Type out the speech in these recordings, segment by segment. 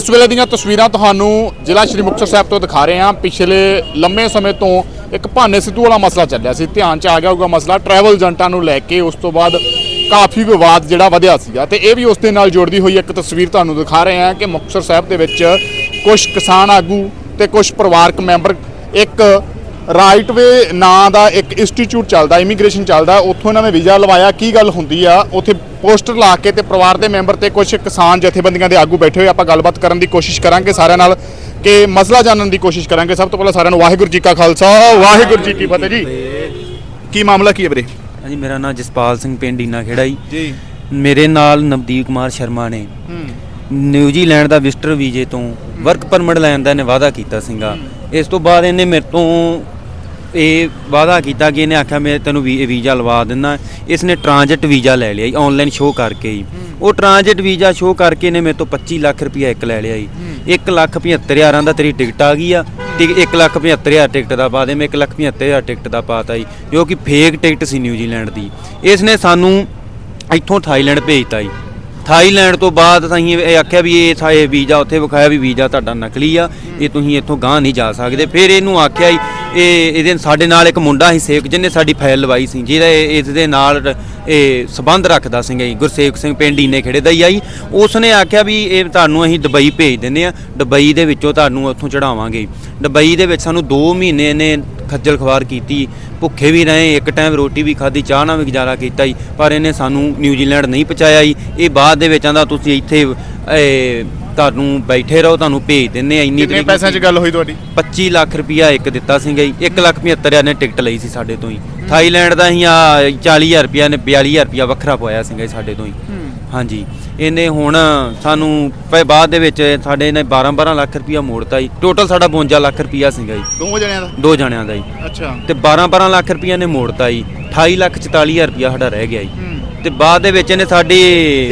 ਇਸ ਵੇਲੇ ਦੀਆਂ ਤਸਵੀਰਾਂ ਤੁਹਾਨੂੰ ਜ਼ਿਲ੍ਹਾ ਸ਼੍ਰੀ ਮੁਕਤਸਰ ਸਾਹਿਬ ਤੋਂ ਦਿਖਾ ਰਹੇ ਹਾਂ। ਪਿਛਲੇ ਲੰਮੇ ਸਮੇਂ ਤੋਂ ਇੱਕ ਭਾਨੇ ਸਿੱਧੂ ਵਾਲਾ ਮਸਲਾ ਚੱਲਿਆ ਸੀ। ਧਿਆਨ 'ਚ ਆ ਗਿਆ ਹੋਊਗਾ ਮਸਲਾ, ਟਰੈਵਲ ਏਜੰਟਾਂ ਨੂੰ ਲੈ ਕੇ ਉਸ ਤੋਂ ਬਾਅਦ ਕਾਫੀ ਵਿਵਾਦ ਜਿਹੜਾ ਵਧਿਆ ਸੀਗਾ ਤੇ ਇਹ ਵੀ ਉਸ ਦੇ ਨਾਲ ਜੁੜਦੀ ਹੋਈ ਇੱਕ ਤਸਵੀਰ ਤੁਹਾਨੂੰ ਦਿਖਾ ਰਹੇ ਹਾਂ ਕਿ ਮੁਕਤਸਰ ਸਾਹਿਬ ਦੇ ਵਿੱਚ ਕੁਝ ਕਿਸਾਨ ਆਗੂ ਤੇ ਕੁਝ ਪਰਿਵਾਰਕ ਮੈਂਬਰ ਇੱਕ ਰਾਈਟ ਵੇ ਨਾਂ ਦਾ ਇੱਕ ਇੰਸਟੀਚਿਊਟ ਚੱਲਦਾ ਇਮੀਗ੍ਰੇਸ਼ਨ ਚੱਲਦਾ ਉੱਥੋਂ ਇਹਨਾਂ ਨੇ ਵੀਜ਼ਾ ਲਵਾਇਆ। ਕੀ ਗੱਲ ਹੁੰਦੀ ਆ? ਉੱਥੇ ਪੋਸਟਰ ਲਾ ਕੇ ਤੇ ਪਰਿਵਾਰ ਦੇ ਮੈਂਬਰ ਤੇ ਕੁਝ ਕਿਸਾਨ ਜਥੇਬੰਦੀਆਂ ਦੇ ਆਗੂ ਬੈਠੇ ਹੋਏ ਆਪਾਂ ਗੱਲਬਾਤ ਕਰਨ ਦੀ ਕੋਸ਼ਿਸ਼ ਕਰਾਂਗੇ ਸਾਰਿਆਂ ਨਾਲ ਕਿ ਮਸਲਾ ਜਾਣਨ ਦੀ ਕੋਸ਼ਿਸ਼ ਕਰਾਂਗੇ। ਸਭ ਤੋਂ ਪਹਿਲਾਂ ਸਾਰਿਆਂ ਨੂੰ ਵਾਹਿਗੁਰੂ ਜੀ ਕਾ ਖਾਲਸਾ ਵਾਹਿਗੁਰੂ ਜੀ ਕੀ ਫਤਿਹ ਜੀ। ਕੀ ਮਾਮਲਾ ਕੀ ਹੈ ਵੀਰੇ? ਹਾਂਜੀ ਮੇਰਾ ਨਾਮ ਜਸਪਾਲ ਸਿੰਘ ਪਿੰਡ ਈਨਾ ਖੇੜਾ ਜੀ। ਮੇਰੇ ਨਾਲ ਨਵਦੀਪ ਕੁਮਾਰ ਸ਼ਰਮਾ ਨੇ ਨਿਊਜ਼ੀਲੈਂਡ ਦਾ ਵਿਜ਼ਟਰ ਵੀਜ਼ੇ ਤੋਂ ਵਰਕ ਪਰਮਿਟ ਲੈਣ ਦਾ ਇਹਨੇ ਵਾਅਦਾ ਕੀਤਾ ਸੀਗਾ। ਇਸ ਤੋਂ ਬਾਅਦ ਇਹਨੇ ਮੇਰੇ ਤੋਂ ਇਹ ਵਾਅਦਾ ਕੀਤਾ ਕਿ ਇਹਨੇ ਆਖਿਆ ਮੈਂ ਤੈਨੂੰ ਵੀ ਵੀਜ਼ਾ ਲਵਾ ਦਿੰਦਾ। ਇਸ ਨੇ ਟ੍ਰਾਂਜ਼ਿਟ ਵੀਜ਼ਾ ਲੈ ਲਿਆ ਜੀ ਆਨਲਾਈਨ ਸ਼ੋਅ ਕਰਕੇ ਜੀ। ਉਹ ਟ੍ਰਾਂਜ਼ਿਟ ਵੀਜ਼ਾ ਸ਼ੋਅ ਕਰਕੇ ਇਹਨੇ ਮੇਰੇ ਤੋਂ 25 ਲੱਖ ਰੁਪਇਆ ਇੱਕ ਲੈ ਲਿਆ ਜੀ। 1 ਲੱਖ 75 ਹਜ਼ਾਰਾਂ ਦਾ ਤੇਰੀ ਟਿਕਟ ਆ ਗਈ ਆ। ਤੇ 1 ਲੱਖ 75 ਹਜ਼ਾਰ ਟਿਕਟ ਦਾ ਪਾ ਦੇ ਮੈਂ 1 ਲੱਖ 75 ਹਜ਼ਾਰ ਟਿਕਟ ਦਾ ਪਾਤਾ ਜੀ ਜੋ ਕਿ ਫੇਕ ਟਿਕਟ ਸੀ ਨਿਊਜ਼ੀਲੈਂਡ ਦੀ। ਇਸ ਨੇ ਸਾਨੂੰ ਇੱਥੋਂ ਥਾਈਲੈਂਡ ਭੇਜਤਾ ਜੀ। ਥਾਈਲੈਂਡ ਤੋਂ ਬਾਅਦ ਅਸੀਂ ਇਹ ਆਖਿਆ ਵੀ ਇਹ ਥਾ ਇਹ ਵੀਜ਼ਾ ਉੱਥੇ ਵਿਖਾਇਆ ਵੀ ਵੀਜ਼ਾ ਤੁਹਾਡਾ ਨਕਲੀ ਆ ਇਹ ਤੁਸੀਂ ਇੱਥੋਂ ਗਾਂ ਨਹੀਂ ਜਾ ਸਕਦੇ। ਫਿਰ ਇਹਨੂੰ ਆਖਿਆ ਜੀ ਇਹ ਇਹਦੇ ਸਾਡੇ ਨਾਲ ਇੱਕ ਮੁੰਡਾ ਸੀ ਸੇਵਕ ਜਿਹਨੇ ਸਾਡੀ ਫਾਈਲ ਲਵਾਈ ਸੀ ਜਿਹਦਾ ਇਹ- ਇਸ ਦੇ ਨਾਲ ਇਹ ਸਬੰਧ ਰੱਖਦਾ ਸੀਗਾ ਜੀ ਗੁਰਸੇਵਕ ਸਿੰਘ ਪਿੰਡ ਈਨੇ ਖੇੜੇ ਦਾ ਹੀ ਆ ਜੀ ਉਸ ਨੇ ਆਖਿਆ ਵੀ ਇਹ ਤੁਹਾਨੂੰ ਅਸੀਂ ਦੁਬਈ ਭੇਜ ਦਿੰਦੇ ਆ ਦੁਬਈ ਦੇ ਵਿੱਚੋਂ ਤੁਹਾਨੂੰ ਉੱਥੋਂ ਚੜਾਵਾਂਗੇ। ਦੁਬਈ ਦੇ ਵਿੱਚ ਸਾਨੂੰ 2 ਮਹੀਨੇ ਨੇ ਖੱਜਲ ਖਵਾਰ ਕੀਤੀ ਭੁੱਖੇ ਵੀ ਰਹੇ ਇੱਕ ਟਾਈਮ ਰੋਟੀ ਵੀ ਖਾਧੀ ਚਾਹ ਨਾਲ ਵੀ ਗੁਜ਼ਾਰਾ ਕੀਤਾ ਜੀ ਪਰ ਇਹਨੇ ਸਾਨੂੰ ਨਿਊਜ਼ੀਲੈਂਡ ਨਹੀਂ ਪਹੁੰਚਾਇਆ ਜੀ। ਇਹ ਬਾਅਦ ਦੇ ਵਿੱਚ ਆਂਦਾ ਤੁਸੀਂ ਇੱਥੇ ਇਹ, ਤੁਹਾਨੂੰ ਬੈਠੇ ਰਹੋ ਤੁਹਾਨੂੰ ਭੇਜ ਦਿੰਨੇ ਆ ਇੰਨੀ ਕਿੰਨੇ ਤਰੀਕ ਪੈਸਿਆਂ 'ਚ ਗੱਲ ਹੋਈ ਤੁਹਾਡੀ? 25 ਲੱਖ ਰੁਪਇਆ ਇੱਕ ਦਿੱਤਾ ਸੀਗਾ ਜੀ 1 ਲੱਖ 75 ਹਜ਼ਾਰ ਨੇ ਟਿਕਟ ਲਈ ਸੀ ਸਾਡੇ ਤੋਂ ਹੀ। ਥਾਈਲੈਂਡ ਦਾ ਹੀ ਆ 40000 ਰੁਪਇਆ ਨੇ 42000 ਰੁਪਇਆ ਵੱਖਰਾ ਪਵਾਇਆ ਸੀਗਾ ਜੀ ਸਾਡੇ ਤੋਂ ਹੀ। ਹਾਂਜੀ। ਇਹਨੇ ਹੁਣ ਸਾਨੂੰ ਪਏ ਬਾਅਦ ਦੇ ਵਿੱਚ ਸਾਡੇ ਨੇ 12 12 ਲੱਖ ਰੁਪਇਆ ਮੋੜਤਾ ਜੀ। ਟੋਟਲ ਸਾਡਾ 52 ਲੱਖ ਰੁਪਇਆ ਸੀਗਾ ਜੀ ਦੋ ਜਣਿਆਂ ਦਾ? ਦੋ ਜਣਿਆਂ ਦਾ ਜੀ। ਅੱਛਾ। ਤੇ 12 12 ਲੱਖ ਰੁਪਇਆ ਨੇ ਮੋੜਤਾ ਜੀ। 28 ਲੱਖ 44000 ਰੁਪਇਆ ਸਾਡਾ ਰਹਿ ਗਿਆ ਜੀ। ਤੇ ਬਾਅਦ ਦੇ ਵਿੱਚ ਇਹਨੇ ਸਾਡੀ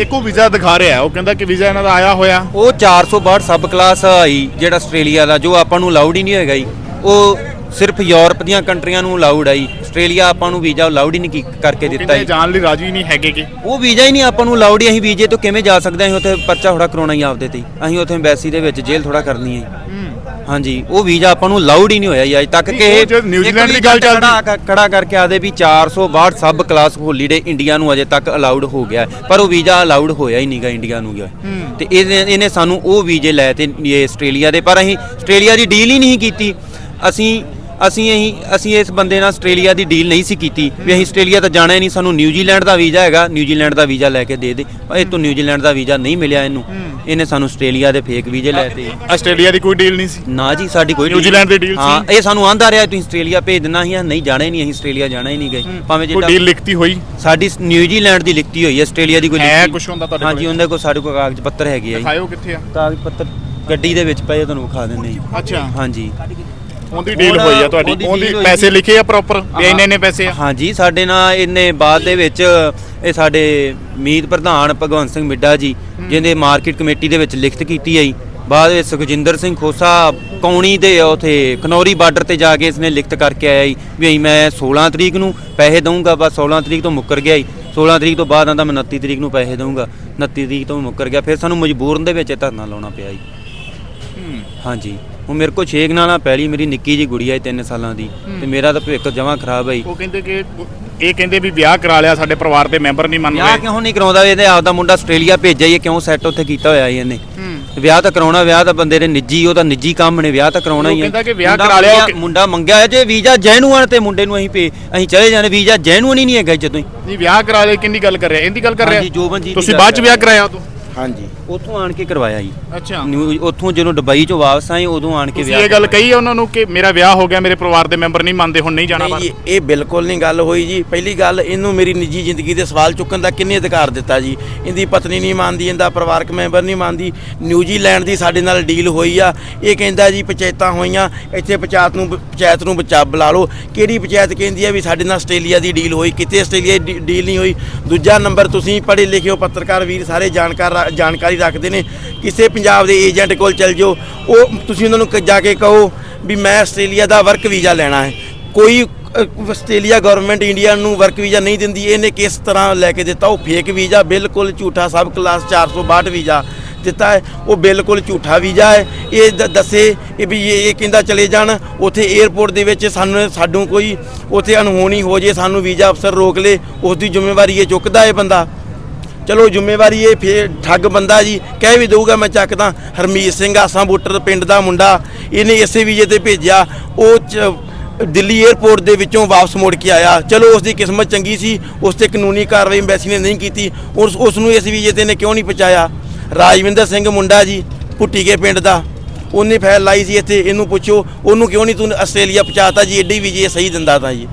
ਇੱਕੋ ਵੀਜ਼ਾ ਦਿਖਾ ਰਿਹਾ ਉਹ ਕਹਿੰਦਾ ਕਿ ਵੀਜ਼ਾ ਇਹਨਾਂ ਦਾ ਆਇਆ ਹੋਇਆ। ਉਹ 462 ਸਬ ਕਲਾਸ ਆਈ ਜਿਹੜਾ ਆਸਟ੍ਰੇਲੀਆ ਦਾ ਜੋ ਆਪਾਂ ਨੂੰ ਅਲਾਉਡ ਹੀ ਨਹੀਂ ਹੋਏਗਾ ਜੀ। ਉਹ ਸਿਰਫ ਯੂਰਪ ਦੀਆਂ ਕੰਟਰੀਆਂ ਨੂੰ ਅਲਾਉਡ ਆਈ। ਆਸਟ੍ਰੇਲੀਆ ਆਪਾਂ ਨੂੰ ਵੀਜ਼ਾ ਅਲਾਉਡ ਹੀ ਨਹੀਂ ਕਰਕੇ ਦਿੱਤਾ ਜੀ। ਜਾਣ ਲਈ ਰਾਜੀ ਨਹੀਂ ਹੈਗੇ ਕਿ ਉਹ ਵੀਜ਼ਾ ਹੀ ਨਹੀਂ ਆਪਾਂ ਨੂੰ ਅਲਾਉਡ ਹੀ ਅਸੀਂ ਵੀਜ਼ੇ ਤੋਂ ਕਿਵੇਂ ਜਾ ਸਕਦੇ ਹਾਂ ਅਸੀਂ ਉੱਥੇ ਪਰਚਾ ਥੋੜਾ ਕਰਾਉਣਾ ਹੀ ਆਪਦੇ ਤੇ। ਅਸੀਂ ਉੱਥੇ ਐਮਬੈਸੀ ਦੇ ਵਿੱਚ ਜੇਲ੍ਹ ਥੋੜਾ ਕਰਨੀ ਹੈ। ਹਾਂਜੀ ਉਹ ਵੀਜ਼ਾ ਆਪਾਂ ਨੂੰ ਅਲਾਉਡ ਹੀ ਨਹੀਂ ਹੋਇਆ ਜੀ। ਅੱਜ ਤੱਕ ਕਿ ਇਹ ਨਿਊਜ਼ੀਲੈਂਡ ਦੀ ਗੱਲ ਚੱਲਦੀ- ਖੜਾ ਕਰਕੇ ਆਦੇ ਵੀ 462 ਸਬ ਕਲਾਸ ਹੋਲੀਡੇ ਇੰਡੀਆ ਨੂੰ ਅਜੇ ਤੱਕ ਅਲਾਉਡ ਹੋ ਗਿਆ। ਪਰ ਉਹ ਵੀਜ਼ਾ ਅਲਾਉਡ ਹੋਇਆ ਹੀ ਨਹੀਂਗਾ ਇੰਡੀਆ ਨੂੰ ਗਿਆ ਤੇ ਇਹਨੇ ਇਹਨੇ ਸਾਨੂੰ ਉਹ ਵੀਜ਼ੇ ਲੈ ਤੇ ਇਹ ਆਸਟ੍ਰੇਲੀਆ ਦੇ। ਪਰ ਅਸੀਂ ਆਸਟ੍ਰੇਲੀਆ ਦੀ ਡੀਲ ਹੀ ਨਹੀਂ ਕੀਤੀ। ਅਸੀਂ ਅਸੀਂ ਇਹੀ ਅਸੀਂ ਇਸ ਬੰਦੇ ਨਾਲ ਆਸਟ੍ਰੇਲੀਆ ਦੀ ਡੀਲ ਨਹੀਂ ਸੀ ਕੀਤੀ ਵੀ ਅਸੀਂ ਆਸਟ੍ਰੇਲੀਆ ਤਾਂ ਜਾਣਾ ਹੀ ਨਹੀਂ ਸਾਨੂੰ ਨਿਊਜ਼ੀਲੈਂਡ ਦਾ ਵੀਜ਼ਾ ਹੈਗਾ ਨਿਊਜ਼ੀਲੈਂਡ ਦਾ ਵੀਜ਼ਾ ਲੈ ਕੇ ਦੇ ਦੇ। ਇਹ ਤੋਂ ਨਿਊਜ਼ੀਲੈਂਡ ਦਾ ਵੀਜ਼ਾ ਨਹੀਂ ਮਿਲਿਆ ਇਹਨੂੰ। ਇਹਨੇ ਸਾਨੂੰ ਆਸਟ੍ਰੇਲੀਆ ਦੇ ਫੇਕ ਵੀਜ਼ੇ ਲੈ ਤੇ। ਆਸਟ੍ਰੇਲੀਆ ਦੀ ਕੋਈ ਡੀਲ ਨਹੀਂ ਸੀ? ਨਾ ਜੀ ਸਾਡੀ ਕੋਈ ਨਿਊਜ਼ੀਲੈਂਡ ਦੀ ਡੀਲ ਹਾਂ ਸੀ? ਇਹ ਸਾਨੂੰ ਆਂਦਾ ਰਿਹਾ ਤੁਸੀਂ ਆਸਟ੍ਰੇਲੀਆ ਭੇਜ ਦੇਣਾ ਸੀ ਨਹੀਂ ਜਾਣਾ ਹੀ ਨਹੀਂ ਅਸੀਂ ਆਸਟ੍ਰੇਲੀਆ ਜਾਣਾ ਹੀ ਨਹੀਂ ਗਏ। ਭਾਵੇਂ ਕੋਈ ਜਿੱਦਾਂ ਡੀਲ ਲਿਖਤੀ ਹੋਈ? ਸਾਡੀ ਨਿਊਜ਼ੀਲੈਂਡ ਦੀ ਲਿਖਤੀ ਹੋਈ ਹੈ ਆਸਟ੍ਰੇਲੀਆ ਦੀ ਕੋਈ ਹੈ ਲਿਖਤੀ। ਕੁਛ ਹੁੰਦਾ ਤੁਹਾਡੇ ਹਾਂਜੀ ਕੋਲ? ਉਹਦੇ ਕੋਲ ਸਾਡੇ ਕੋਲ ਕਾਗਜ਼ ਪੱਤਰ ਹੈਗੇ ਆ ਜੀ। ਦਿਖਾਇਓ ਕਿੱਥੇ ਆ? ਕਾਗਜ਼ ਪੱਤਰ ਗੱਡੀ ਦੇ ਵਿੱਚ ਪਏ ਤੁਹਾਨੂੰ ਵਿਖਾ ਦਿੰਦੇ ਅੱਛਾ। ਹਾਂਜੀ। ਉਹਦੀ ਡੀਲ ਹੋਈ ਆ ਤੁਹਾਡੀ? ਉਹਦੀ ਪੈਸੇ। ਲਿਖੇ ਆ ਪ੍ਰੋਪਰ ਵੀ ਇੰਨੇ ਇੰਨੇ ਪੈਸੇ ਆ? ਹਾਂਜੀ ਸਾਡੇ ਨਾਲ ਇਹਨੇ ਬਾਅਦ ਦੇ ਵਿੱਚ ਇਹ ਸਾਡੇ ਮੀਤ ਪ੍ਰਧਾਨ ਭਗਵੰਤ ਸਿੰਘ ਮਿੱਡਾ ਜੀ ਜਿਹਦੇ ਮਾਰਕੀਟ ਕਮੇਟੀ ਦੇ ਵਿੱਚ ਲਿਖਤ ਕੀਤੀ ਜੀ। ਬਾਅਦ ਵਿੱਚ ਸੁਖਜਿੰਦਰ ਸਿੰਘ ਖੋਸਾ ਕੌਣੀ ਦੇ ਉਥੇ ਖਨੌਰੀ ਬਾਰਡਰ ਤੇ ਜਾ ਕੇ ਇਸਨੇ ਲਿਖਤ ਕਰਕੇ ਆਇਆ ਵੀ ਮੈਂ 16 ਤਰੀਕ ਨੂੰ ਪੈਸੇ ਦਊਂਗਾ ਬਸ 16 ਤਰੀਕ ਤੋਂ ਮੁੱਕਰ ਗਿਆ ਜੀ। 16 ਤਰੀਕ ਤੋਂ ਬਾਅਦ ਆਂਦਾ ਮੈਂ 29 ਤਰੀਕ ਨੂੰ ਪੈਸੇ ਦਊਂਗਾ। 29 ਤਰੀਕ ਤੋਂ ਮੁੱਕਰ ਗਿਆ ਫਿਰ ਸਾਨੂੰ ਮਜਬੂਰਨ ਦੇ ਵਿੱਚ ਇਹ ਧਰਨਾ ਲਾਉਣਾ ਪਿਆ ਜੀ। ਹਾਂਜੀ। ਹੁਣ ਮੇਰੇ ਕੋਲ ਛੇਕ ਨਾਲਾ ਪੈਲੀ ਮੇਰੀ ਨਿੱਕੀ ਜੀ ਗੁੜੀਆ ਹੈ 3 ਸਾਲਾਂ ਦੀ ਤੇ ਮੇਰਾ ਤਾਂ ਭਵਿੱਖ ਜਮਾਂ ਖਰਾਬ ਹੈ ਜੀ। ਉਹ ਕਹਿੰਦੇ ਕਿ ਇਹ ਕਹਿੰਦੇ ਵੀ ਵਿਆਹ ਕਰਾ ਲਿਆ ਸਾਡੇ ਪਰਿਵਾਰ ਦੇ ਮੈਂਬਰ ਨਹੀਂ ਮੰਨ ਵਿਆਹ ਰਹੇ। ਕਿਉਂ ਨਹੀਂ ਕਰਾਉਂਦਾ ਇਹਦੇ ਆਪਦਾ ਮੁੰਡਾ ਆਸਟ੍ਰੇਲੀਆ ਭੇਜਿਆ ਹੀ ਹੈ, ਕਿਉਂ ਸੈੱਟ ਉੱਥੇ ਕੀਤਾ ਹੋਇਆ ਜੀ ਇਹਨੇ? ਤੇ ਵਿਆਹ ਤਾਂ ਕਰਾਉਣਾ ਵਿਆਹ ਤਾਂ ਬੰਦੇ ਦੇ ਨਿੱਜੀ ਉਹਦਾ ਨਿੱਜੀ ਕੰਮ ਨੇ ਵਿਆਹ ਤਾਂ ਕਰਾਉਣਾ ਹੀ ਉਹ ਹੈ ਕਹਿੰਦਾ ਕਿ ਵਿਆਹ ਮੁੰਡਾ ਕਰਾ ਲਿਆ, ਉਹ ਮੁੰਡਾ ਮੰਗਿਆ ਹੋਇਆ, ਜੇ ਵੀਜ਼ਾ ਜੈਨੂਅਨ ਤੇ ਮੁੰਡੇ ਨੂੰ ਅਸੀਂ ਭੇ ਅਸੀਂ ਚਲੇ ਜਾਣੇ ਵੀਜ਼ਾ ਜੈਨੂਅਨ ਹੀ ਨਹੀਂ ਹੈਗਾ ਜਦੋਂ ਨਹੀਂ ਵਿਆਹ ਕਰਾ ਲਿਆ ਕਿੰਨੀ ਗੱਲ ਕਰ ਰਿਹਾ? ਇਹਦੀ ਗੱਲ ਕਰ ਰਿਹਾ? ਹਾਂਜੀ, ਜੋਬਨਜੀਤ ਦੀ ਤੁਸੀਂ ਗੱਲ ਬਾਅਦ ਚ ਕਰ ਵਿਆਹ ਕਰਾਇਆ ਉਦੋਂ ਹਾਂਜੀ। ਉੱਥੋਂ ਆਣ ਕੇ ਕਰਵਾਇਆ ਜੀ। ਅੱਛਾ। ਨਿਊ- ਉੱਥੋਂ ਜਦੋਂ ਦੁਬਈ ਚੋਂ ਵਾਪਸ ਆਏ ਉਦੋਂ ਆਣ ਕੇ ਤੁਸੀਂ ਵਿਆਹ ਇਹ ਗੱਲ ਕਹੀ ਹੈ ਉਹਨਾਂ ਨੂੰ ਕਿ ਮੇਰਾ ਵਿਆਹ ਹੋ ਗਿਆ ਮੇਰੇ ਪਰਿਵਾਰ ਦੇ ਮੈਂਬਰ ਨਹੀਂ ਮੰਨਦੇ ਹੁਣ ਨਹੀਂ ਜਾਣਾ ਨਹੀਂ ਬਾਹਰ? ਇਹ ਬਿਲਕੁਲ ਨਹੀਂ ਗੱਲ ਹੋਈ ਜੀ। ਪਹਿਲੀ ਗੱਲ ਇਹਨੂੰ ਮੇਰੀ ਨਿੱਜੀ ਜ਼ਿੰਦਗੀ ਦੇ ਸਵਾਲ ਚੁੱਕਣ ਦਾ ਕਿੰਨੇ ਅਧਿਕਾਰ ਦਿੱਤਾ ਜੀ? ਇਹਦੀ ਪਤਨੀ ਨਹੀਂ ਮੰਨਦੀ ਇਹਦਾ ਪਰਿਵਾਰਕ ਮੈਂਬਰ ਨਹੀਂ ਮੰਨਦੀ। ਨਿਊਜ਼ੀਲੈਂਡ ਦੀ ਸਾਡੇ ਨਾਲ ਡੀਲ ਹੋਈ ਆ। ਇਹ ਕਹਿੰਦਾ ਜੀ ਪੰਚਾਇਤਾਂ ਹੋਈਆਂ ਇੱਥੇ ਪੰਚਾਇਤ ਨੂੰ ਪੰਚਾਇਤ ਨੂੰ ਬਚਾ ਬੁਲਾ ਲਓ। ਕਿਹੜੀ ਪੰਚਾਇਤ ਕਹਿੰਦੀ ਆ ਵੀ ਸਾਡੇ ਨਾਲ ਆਸਟ੍ਰੇਲੀਆ ਦੀ ਡੀਲ ਹੋਈ? ਕਿਤੇ ਆਸਟ੍ਰੇਲੀਆ ਦੀ ਡੀਲ ਨਹੀਂ ਹੋਈ? ਦੂਜਾ ਨੰਬਰ ਤੁਸੀਂ ਪੜ੍ਹੇ ਲਿਖੇ ਹੋ ਪੱਤਰਕਾਰ ਵੀਰ ਸਾਰੇ ਜਾਣਕਾਰ ਜਾਣਕਾਰੀ ਰੱਖਦੇ ਨੇ। ਕਿਸੇ ਪੰਜਾਬ ਦੇ ਏਜੰਟ ਕੋਲ ਚਲ ਜਾਓ, ਉਹ ਤੁਸੀਂ ਉਹਨਾਂ ਨੂੰ ਜਾ ਕੇ ਕਹੋ ਵੀ ਮੈਂ ਆਸਟ੍ਰੇਲੀਆ ਦਾ ਵਰਕ ਵੀਜ਼ਾ ਲੈਣਾ ਹੈ। ਕੋਈ ਆਸਟ੍ਰੇਲੀਆ ਗਵਰਨਮੈਂਟ ਇੰਡੀਆ ਨੂੰ ਵਰਕ ਵੀਜ਼ਾ ਨਹੀਂ ਦਿੰਦੀ, ਇਹਨੇ ਕਿਸ ਤਰ੍ਹਾਂ ਲੈ ਕੇ ਦਿੱਤਾ? ਉਹ ਫੇਕ ਵੀਜ਼ਾ, ਬਿਲਕੁਲ ਝੂਠਾ ਸਬ ਕਲਾਸ 462 ਵੀਜ਼ਾ ਦਿੱਤਾ ਹੈ। ਉਹ ਬਿਲਕੁਲ ਝੂਠਾ ਵੀਜ਼ਾ ਹੈ। ਇਹ ਦ- ਦੱਸੇ ਇਹ ਵੀ ਇਹ ਕਹਿੰਦਾ ਚਲੇ ਜਾਣ। ਉੱਥੇ 에ਅਰਪੋਰਟ ਦੇ ਵਿੱਚ ਸਾਨੂੰ ਸਾਨੂੰ ਕੋਈ ਉੱਥੇ ਅਣਹੋਣੀ ਹੋ ਜੇ, ਸਾਨੂੰ ਵੀਜ਼ਾ ਅਫਸਰ ਰੋਕ ਲੇ, ਉਸ ਦੀ ਜ਼ਿੰਮੇਵਾਰੀ ਇਹ ਚੁੱਕਦਾ ਹੈ ਬੰਦਾ। ਚਲੋ ਜ਼ਿੰਮੇਵਾਰੀ ਇਹ ਫੇਰ ਠੱਗ ਬੰਦਾ ਜੀ, ਕਹਿ ਵੀ ਦਊਗਾ ਮੈਂ ਚੱਕਦਾ, ਹਰਮੀਤ ਸਿੰਘ ਆਸਾਂ ਬੁੱਟਰ ਪਿੰਡ ਦਾ ਮੁੰਡਾ, ਇਹਨੇ ਇਸੇ ਵੀਜ਼ੇ ਤੇ ਭੇਜਿਆ, ਉਹ ਚ- ਦਿੱਲੀ 에ਅਰਪੋਰਟ ਦੇ ਵਿੱਚੋਂ ਵਾਪਸ ਮੁੜ ਕੇ ਆਇਆ। ਚਲੋ ਉਸ ਦੀ ਕਿਸਮਤ ਚੰਗੀ ਸੀ ਉਸ ਤੇ ਕਾਨੂੰਨੀ ਕਾਰਵਾਈ ਐਮਬੈਸੀ ਨੇ ਨਹੀਂ ਕੀਤੀ, ਉਸ ਉਸ ਨੂੰ ਇਸ ਵੀਜ਼ੇ ਤੇ ਨੇ ਕਿਉਂ ਨਹੀਂ ਪਹੁੰਚਾਇਆ? ਰਾਜਵਿੰਦਰ ਸਿੰਘ ਮੁੰਡਾ ਜੀ, ਪੁੱਟੀਕੇ ਪਿੰਡ ਦਾ, ਉਹਨੇ ਫੈਲ ਲਾਈ ਸੀ ਇੱਥੇ, ਇਹਨੂੰ ਪੁੱਛੋ, ਉਹਨੂੰ ਕਿਉਂ ਨਹੀਂ ਤੂੰ ਆਸਟ੍ਰੇਲੀਆ ਪਹੁੰਚਾਤਾ ਜੀ, ਐਡੀ ਵੀਜ਼ੇ ਸਹੀ ਦਿੰਦਾ ਤਾਂ ਜੀ।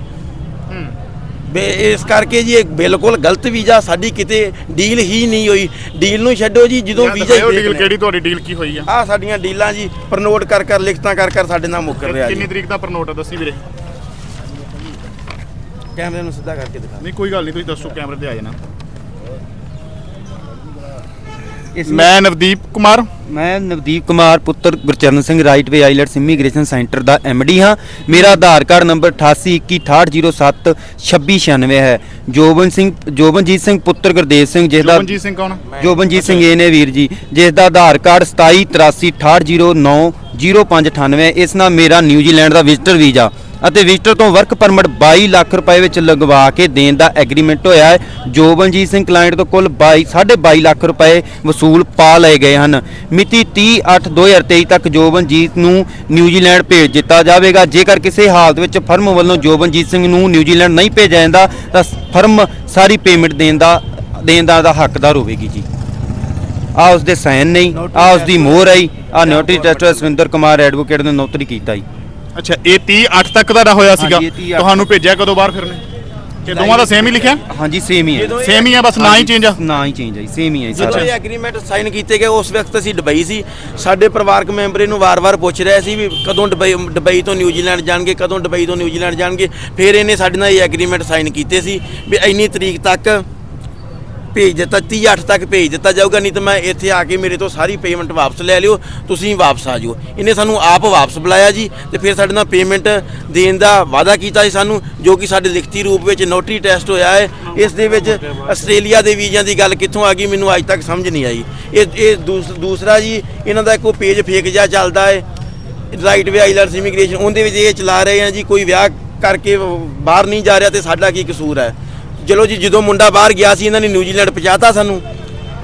ਬੇ ਇਸ ਕਰਕੇ ਜੀ ਇਹ ਬਿਲਕੁਲ ਗਲਤ ਵੀਜ਼ਾ ਸਾਡੀ ਕਿਤੇ ਡੀਲ ਹੀ ਨਹੀਂ ਹੋਈ। ਡੀਲ ਨੂੰ ਛੱਡੋ ਜੀ ਜਦੋਂ ਵੀਜ਼ਾ ਵੀਜ਼ਾ ਡੀਲ ਕਿਹੜੀ ਤੁਹਾਡੀ ਡੀਲ ਕੀ ਹੋਈ ਆ? ਆ ਸਾਡੀਆਂ ਡੀਲਾਂ ਜੀ ਪ੍ਰਨੋਟ ਕਰ ਕਰ ਲਿਖਤਾਂ ਕਰ ਕਰ ਸਾਡੇ ਨਾਲ ਮੁੱਕਰ ਰਿਹਾ ਕਿੰਨੀ ਤਰੀਕ ਦਾ ਪ੍ਰਨੋਟ ਆ ਦੱਸੀ ਵੀਰੇ? ਕੈਮਰੇ ਨੂੰ ਸਿੱਧਾ ਕਰਕੇ ਦਿਖਾ। ਨਹੀਂ ਕੋਈ ਗੱਲ ਨਹੀਂ ਤੁਸੀਂ ਦੱਸੋ ਕੈਮਰੇ ਤੇ ਆ ਜਾਣਾ। ਇਸ ਮੈਂ ਨਵਦੀਪ ਕੁਮਾਰ। ਮੈਂ ਨਵਦੀਪ ਕੁਮਾਰ ਪੁੱਤਰ Gurcharan Singh right way IELTS immigration centre ਦਾ ਡੀ ਹਾਂ। ਮੇਰਾ ਆਧਾਰ ਕਾਰਡ ਨੰਬਰ 882168072696 ਹੈ। ਜੋਬਨ ਸਿੰਘ ਜੋਬਨਜੀਤ ਸਿੰਘ ਪੁੱਤਰ ਗੁਰਦੇਵ ਸਿੰਘ ਜਿਸ ਦਾ ਜੋਬਨਜੀਤ ਸਿੰਘ ਕੌਣ ਜੋਬਨਜੀਤ ਸਿੰਘ ਇਹ ਨੇ ਵੀਰ ਜੀ ਜਿਸ ਦਾ ਆਧਾਰ ਕਾਰਡ 278368090598 ਇਸ ਨਾਲ ਮੇਰਾ ਨਿਊਜ਼ੀਲੈਂਡ ਦਾ ਵਿਜ਼ਟਰ ਵੀਜ਼ਾ। ਅਤੇ ਵਿਜ਼ਟਰ ਤੋਂ ਵਰਕ ਪਰਮਿਟ 22 ਲੱਖ ਰੁਪਏ ਵਿੱਚ ਲਗਵਾ ਕੇ ਦੇਣ ਦਾ ਐਗਰੀਮੈਂਟ ਹੋਇਆ ਹੈ। ਜੋਬਨਜੀਤ ਸਿੰਘ ਕਲਾਇੰਟ ਤੋਂ ਕੁੱਲ 22 22.5 ਲੱਖ ਰੁਪਏ ਵਸੂਲ ਪਾ ਲਏ ਗਏ ਹਨ। ਮਿਤੀ 30/8/2023 ਤੱਕ ਜੋਬਨਜੀਤ ਨੂੰ ਨਿਊਜ਼ੀਲੈਂਡ ਭੇਜ ਦਿੱਤਾ ਜਾਵੇਗਾ। ਜੇਕਰ ਕਿਸੇ ਹਾਲਤ ਵਿੱਚ ਫਰਮ ਵੱਲੋਂ ਜੋਬਨਜੀਤ ਸਿੰਘ ਨੂੰ ਨਿਊਜ਼ੀਲੈਂਡ ਨਹੀਂ ਭੇਜਿਆ ਜਾਂਦਾ ਤਾਂ ਫਰਮ ਸਾਰੀ ਪੇਮੈਂਟ ਦੇਣ ਦਾ ਦੇਣ ਦਾ ਹੱਕਦਾਰ ਹੋਵੇਗੀ ਜੀ। ਆ ਉਸ ਦੇ ਸਾਈਨ ਨਹੀਂ ਆ ਉਸ ਦੀ ਮੋਹਰ ਆਈ ਆ notary tester Surinder Kumar advocate ਨੇ ਨੋਟਰੀ ਕੀਤਾ ਜੀ। ਅੱਛਾ ਇਹ 30 8 ਤੱਕ ਦਾ ਹੋਇਆ ਸੀਗਾ। ਹਾਂਜੀ, ਇਹ 30 ਅੱਠ ਤੁਹਾਨੂੰ ਭੇਜਿਆ ਕਦੋਂ ਬਾਹਰ ਫਿਰਨੇ ਕਿ ਦੋਵਾਂ ਦਾ ਸੇਮ ਹੀ ਲਿਖਿਆ? ਹਾਂਜੀ ਸੇਮ ਹੀ ਹੈ। ਸੇਮ ਹੀ ਆ ਬਸ ਨਾ ਹੀ ਚੇਂਜ ਆ? ਨਾ ਹੀ ਚੇਂਜ ਹੈ ਸੇਮ ਹੀ ਹੈ ਜਦੋਂ ਸਾਰਾ। ਇਹ ਐਗਰੀਮੈਂਟ ਸਾਈਨ ਕੀਤੇ ਗਏ ਉਸ ਵਕਤ ਅਸੀਂ ਦੁਬਈ ਸੀ। ਸਾਡੇ ਪਰਿਵਾਰਕ ਮੈਂਬਰ ਇਹਨੂੰ ਵਾਰ-ਵਾਰ ਪੁੱਛ ਰਹੇ ਸੀ ਵੀ ਕਦੋਂ ਦੁਬਈ ਦੁਬਈ ਤੋਂ ਨਿਊਜ਼ੀਲੈਂਡ ਜਾਣਗੇ ਕਦੋਂ ਦੁਬਈ ਤੋਂ ਨਿਊਜ਼ੀਲੈਂਡ ਜਾਣਗੇ। ਫਿਰ ਇਹਨੇ ਸਾਡੇ ਨਾਲ ਇਹ ਐਗਰੀਮੈਂਟ ਸਾਈਨ ਕੀਤੇ ਸੀ ਵੀ ਇੰਨੀ ਤਰੀਕ ਤੱਕ ਭੇਜ ਦਿੱਤਾ 30 8 ਤੱਕ ਭੇਜ ਦਿੱਤਾ ਜਾਊਗਾ, ਨਹੀਂ ਤਾਂ ਮੈਂ ਇੱਥੇ ਆ ਕੇ ਮੇਰੇ ਤੋਂ ਸਾਰੀ ਪੇਮੈਂਟ ਵਾਪਸ ਲੈ ਲਿਓ, ਤੁਸੀਂ ਵਾਪਸ ਆ ਜਾਓ ਇਹਨੇ ਸਾਨੂੰ ਆਪ ਵਾਪਸ ਬੁਲਾਇਆ ਜੀ ਤੇ ਫਿਰ ਸਾਡੇ ਨਾਲ ਪੇਮੈਂਟ ਦੇਣ ਦਾ ਵਾਅਦਾ ਕੀਤਾ ਸੀ ਸਾਨੂੰ, ਜੋ ਕਿ ਸਾਡੇ ਲਿਖਤੀ ਰੂਪ ਵਿੱਚ ਨੋਟਰੀ ਟੈਸਟ ਹੋਇਆ ਹੈ। ਇਸ ਦੇ ਵਿੱਚ ਆਸਟ੍ਰੇਲੀਆ ਦੇ ਵੀਜ਼ਿਆਂ ਦੀ ਗੱਲ ਕਿੱਥੋਂ ਆ ਗਈ, ਮੈਨੂੰ ਅੱਜ ਤੱਕ ਸਮਝ ਨਹੀਂ ਆਈ। ਇਹ ਇਹ ਦੂਸ- ਦੂਸਰਾ ਜੀ, ਇਹਨਾਂ ਦਾ ਕੋਈ ਪੇਜ ਫੇਕ ਜਿਹਾ ਚੱਲਦਾ ਹੈ ਰਾਈਟ ਵੇ ਆਈਲੈਂਡਸ ਇਮੀਗ੍ਰੇਸ਼ਨ ਉਹਦੇ ਵਿੱਚ ਇਹ ਚਲਾ ਰਹੇ ਆ ਜੀ, ਕੋਈ ਵਿਆਹ ਕਰਕੇ ਬਾਹਰ ਨਹੀਂ ਜਾ ਰਿਹਾ ਤੇ ਸਾਡਾ ਕੀ ਕਸੂਰ ਹੈ? ਚਲੋ ਜੀ, ਜਦੋਂ ਮੁੰਡਾ ਬਾਹਰ ਗਿਆ ਸੀ, ਇਹਨਾਂ ਨੇ ਨਿਊਜ਼ੀਲੈਂਡ ਪਹੁੰਚਾਤਾ ਸਾਨੂੰ।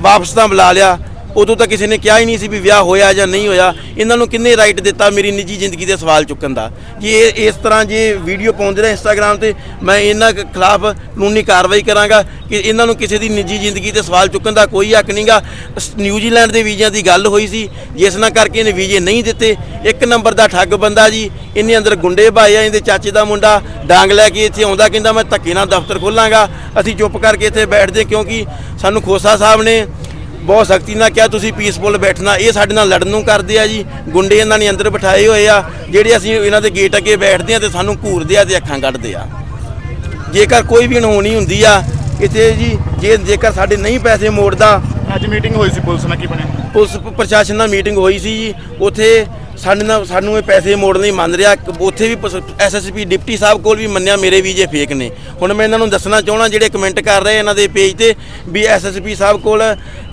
ਵਾਪਸ ਤਾਂ ਬੁਲਾ ਲਿਆ। ਉਦੋਂ ਤਾਂ ਕਿਸੇ ਨੇ ਕਿਹਾ ਹੀ ਨਹੀਂ ਸੀ ਵੀ ਵਿਆਹ ਹੋਇਆ ਜਾਂ ਨਹੀਂ ਹੋਇਆ। ਇਹਨਾਂ ਨੂੰ ਕਿੰਨੇ ਰਾਈਟ ਦਿੱਤਾ ਮੇਰੀ ਨਿੱਜੀ ਜ਼ਿੰਦਗੀ ਦੇ ਸਵਾਲ ਚੁੱਕਣ ਦਾ। ਕਿ ਇਹ ਇਸ ਤਰ੍ਹਾਂ ਜੇ ਵੀਡੀਓ ਪਾਉਂਦੇ ਰਹੇ ਇੰਸਟਾਗ੍ਰam ਤੇ, ਮੈਂ ਇਹਨਾਂ ਖਿਲਾਫ ਕਾਨੂੰਨੀ ਕਾਰਵਾਈ ਕਰਾਂਗਾ ਕਿ ਇਹਨਾਂ ਨੂੰ ਕਿਸੇ ਦੀ ਨਿੱਜੀ ਜ਼ਿੰਦਗੀ ਤੇ ਸਵਾਲ ਚੁੱਕਣ ਦਾ ਕੋਈ ਹੱਕ ਨਹੀਂਗਾ। ਨਿਊਜ਼ੀਲੈਂਡ ਦੇ ਵੀਜ਼ਿਆਂ ਦੀ ਗੱਲ ਹੋਈ ਸੀ, ਜਿਸ ਨਾਲ ਕਰਕੇ ਇਹਨੇ ਵੀਜ਼ੇ ਨਹੀਂ ਦਿੱਤੇ। ਇੱਕ ਨੰਬਰ ਦਾ ਠੱਗ ਬੰਦਾ ਜੀ, ਇਹਨੇ ਅੰਦਰ ਗੁੰਡੇ ਭਾਏ ਆ, ਇਹਦੇ ਚਾਚੇ ਦਾ ਮੁੰਡਾ। ਡਾਂਗ ਲੈ ਕੇ ਇੱਥੇ ਆਉਂਦਾ, ਕਹਿੰਦਾ ਮੈਂ ਧੱਕੇ ਨਾਲ ਦਫ਼ਤਰ ਖੋਲਾਂਗਾ। ਅਸੀਂ ਚੁੱਪ ਕਰਕੇ ਇੱਥੇ ਬੈਠਦੇ ਕਿਉਂਕਿ ਸਾਨੂੰ ਖੋਸਾ ਸਾਹਿਬ ਨੇ ਬਹੁਤ ਸਖਤੀ ਨਾਲ ਕਿਹਾ ਤੁਸੀਂ ਪੀਸਫੁਲ ਬੈਠਣਾ ਇਹ ਸਾਡੇ ਨਾਲ ਲੜਨ ਨੂੰ ਕਰਦੇ ਆ ਜੀ। ਗੁੰਡੇ ਇਹਨਾਂ ਨੇ ਅੰਦਰ ਬਿਠਾਏ ਹੋਏ ਆ ਜਿਹੜੇ ਅਸੀਂ ਇਹਨਾਂ ਦੇ ਗੇਟ ਅੱਗੇ ਬੈਠਦੇ ਆ ਤੇ ਸਾਨੂੰ ਘੂਰਦੇ ਆ ਤੇ ਅੱਖਾਂ ਕੱਢਦੇ ਆ। ਜੇਕਰ ਕੋਈ ਵੀ ਅਣਹੋਣੀ ਹੁੰਦੀ ਆ ਇੱਥੇ ਜੀ ਜੇ ਜੇਕਰ ਸਾਡੇ ਨਹੀਂ ਪੈਸੇ ਮੋੜਦਾ ਅੱਜ ਮੀਟਿੰਗ ਹੋਈ ਸੀ ਪੁਲਿਸ ਨਾਲ ਕੀ ਬਣਿਆ? ਪੁਲਿਸ ਪ੍ਰਸ਼ਾਸਨ ਨਾਲ ਮੀਟਿੰਗ ਹੋਈ ਸੀ ਜੀ। ਉੱਥੇ ਸਾਡੇ ਨਾਲ ਸਾਨੂੰ ਇਹ ਪੈਸੇ ਮੋੜਨ ਲਈ ਮੰਨ ਰਿਹਾ। ਉੱਥੇ ਵੀ ਐਸਐਸਪੀ ਡਿਪਟੀ ਸਾਹਿਬ ਕੋਲ ਵੀ ਮੰਨਿਆ ਮੇਰੇ ਵੀਜ਼ੇ ਫੇਕ ਨੇ। ਹੁਣ ਮੈਂ ਇਹਨਾਂ ਨੂੰ ਦੱਸਣਾ ਚਾਹਣਾ ਜਿਹੜੇ ਕਮੈਂਟ ਕਰ ਰਹੇ ਇਹਨਾਂ ਦੇ ਪੇਜ ਤੇ ਵੀ ਐਸਐਸਪੀ ਸਾਹਿਬ ਕੋਲ